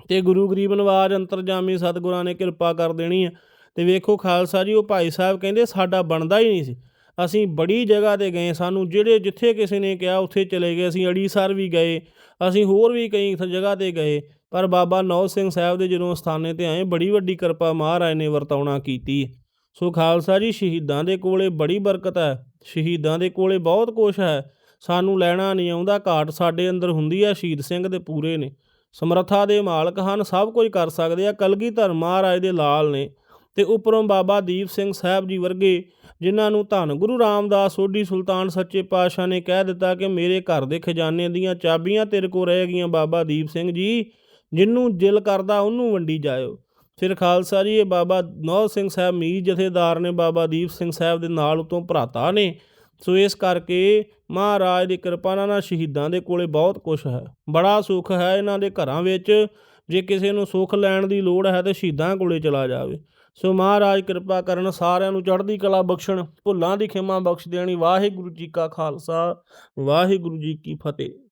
ਤੇ ਗੁਰੂ ਗਰੀਬ ਨਵਾਜ ਅੰਤਰਜਾਮੀ ਸਤਿਗੁਰਾਂ ਨੇ ਕਿਰਪਾ ਕਰ ਦੇਣੀ ਆ। ਤੇ ਵੇਖੋ ਖਾਲਸਾ ਜੀ, ਉਹ ਭਾਈ ਸਾਹਿਬ ਕਹਿੰਦੇ, ਸਾਡਾ ਬਣਦਾ ਹੀ ਨਹੀਂ ਸੀ। ਅਸੀਂ ਬੜੀ ਜਗ੍ਹਾ ਤੇ ਗਏ, ਸਾਨੂੰ ਜਿਹੜੇ ਜਿੱਥੇ ਕਿਸੇ ਨੇ ਕਿਹਾ, ਉੱਥੇ ਚਲੇ ਗਏ। ਅਸੀਂ ਅੜੀਸਰ ਵੀ ਗਏ, ਅਸੀਂ ਹੋਰ ਵੀ ਕਈ ਜਗ੍ਹਾ ਤੇ ਗਏ। ਪਰ ਬਾਬਾ ਨੌ ਸਿੰਘ ਸਾਹਿਬ ਦੇ ਜਦੋਂ ਸਥਾਨੇ ਤੇ ਆਏ, ਬੜੀ ਵੱਡੀ ਕਿਰਪਾ ਮਹਾਰਾਜ ਨੇ ਵਰਤਾਉਣਾ ਕੀਤੀ ਸੋ ਖਾਲਸਾ ਜੀ, ਸ਼ਹੀਦਾਂ ਦੇ ਕੋਲੇ ਬੜੀ ਬਰਕਤ ਹੈ। ਸ਼ਹੀਦਾਂ ਦੇ ਕੋਲੇ ਬਹੁਤ ਕੁਝ ਹੈ। ਸਾਨੂੰ ਲੈਣਾ ਨਹੀਂ ਆਉਂਦਾ, ਘਾਟ ਸਾਡੇ ਅੰਦਰ ਹੁੰਦੀ ਹੈ ਸ਼ਹੀਦ ਸਿੰਘ ਦੇ ਪੂਰੇ ਨੇ। ਸਮਰੱਥਾ ਦੇ ਮਾਲਕ ਹਨ, ਸਭ ਕੁਝ ਕਰ ਸਕਦੇ ਆ, ਕਲਗੀਧਰ ਮਹਾਰਾਜ ਦੇ ਲਾਲ ਨੇ। ਤੇ ਉੱਪਰੋਂ ਬਾਬਾ ਦੀਪ ਸਿੰਘ ਸਾਹਿਬ ਜੀ ਵਰਗੇ, ਜਿਨ੍ਹਾਂ ਨੂੰ ਧੰਨ ਗੁਰੂ ਰਾਮਦਾਸ, ਸੋਢੀ ਸੁਲਤਾਨ ਸੱਚੇ ਪਾਤਸ਼ਾਹ ਨੇ ਕਹਿ ਦਿੱਤਾ ਕਿ ਮੇਰੇ ਘਰ ਦੇ ਖਜ਼ਾਨੇ ਦੀਆਂ ਚਾਬੀਆਂ ਤੇਰੇ ਕੋਲ ਰਹਿ ਗਈਆਂ ਬਾਬਾ ਦੀਪ ਸਿੰਘ ਜੀ ਜਿਹਨੂੰ ਦਿਲ ਕਰਦਾ ਉਹਨੂੰ ਵੰਡੀ ਜਾਇਓ। ਫਿਰ ਖਾਲਸਾ ਜੀ, ਇਹ ਬਾਬਾ ਨੌ ਸਿੰਘ ਸਾਹਿਬ ਮੀਰ ਜਥੇਦਾਰ ਨੇ, ਬਾਬਾ ਦੀਪ ਸਿੰਘ ਸਾਹਿਬ ਦੇ ਨਾਲ ਉਤੋਂ ਭਰਾਤਾ ਨੇ। ਸੋ ਇਸ ਕਰਕੇ ਮਹਾਰਾਜ ਦੀ ਕਿਰਪਾ ਨਾਲ ਸ਼ਹੀਦਾਂ ਦੇ ਕੋਲੇ ਬਹੁਤ ਕੁਝ ਹੈ। ਬੜਾ ਸੁੱਖ ਹੈ ਇਹਨਾਂ ਦੇ ਘਰਾਂ ਵਿੱਚ। ਜੇ ਕਿਸੇ ਨੂੰ ਸੁੱਖ ਲੈਣ ਦੀ ਲੋੜ ਹੈ ਤਾਂ ਸ਼ਹੀਦਾਂ ਕੋਲੇ ਚਲਾ ਜਾਵੇ। ਸੋ ਮਹਾਰਾਜ ਕਿਰਪਾ ਕਰਨ ਸਾਰਿਆਂ ਨੂੰ ਚੜ੍ਹਦੀ ਕਲਾ ਬਖਸ਼ਣ, ਭੁੱਲਾਂ ਦੀ ਖਿਮਾ ਬਖਸ਼ ਦੇਣੀ। ਵਾਹਿਗੁਰੂ ਜੀ ਕਾ ਖਾਲਸਾ, ਵਾਹਿਗੁਰੂ ਜੀ ਕੀ ਫਤਿਹ।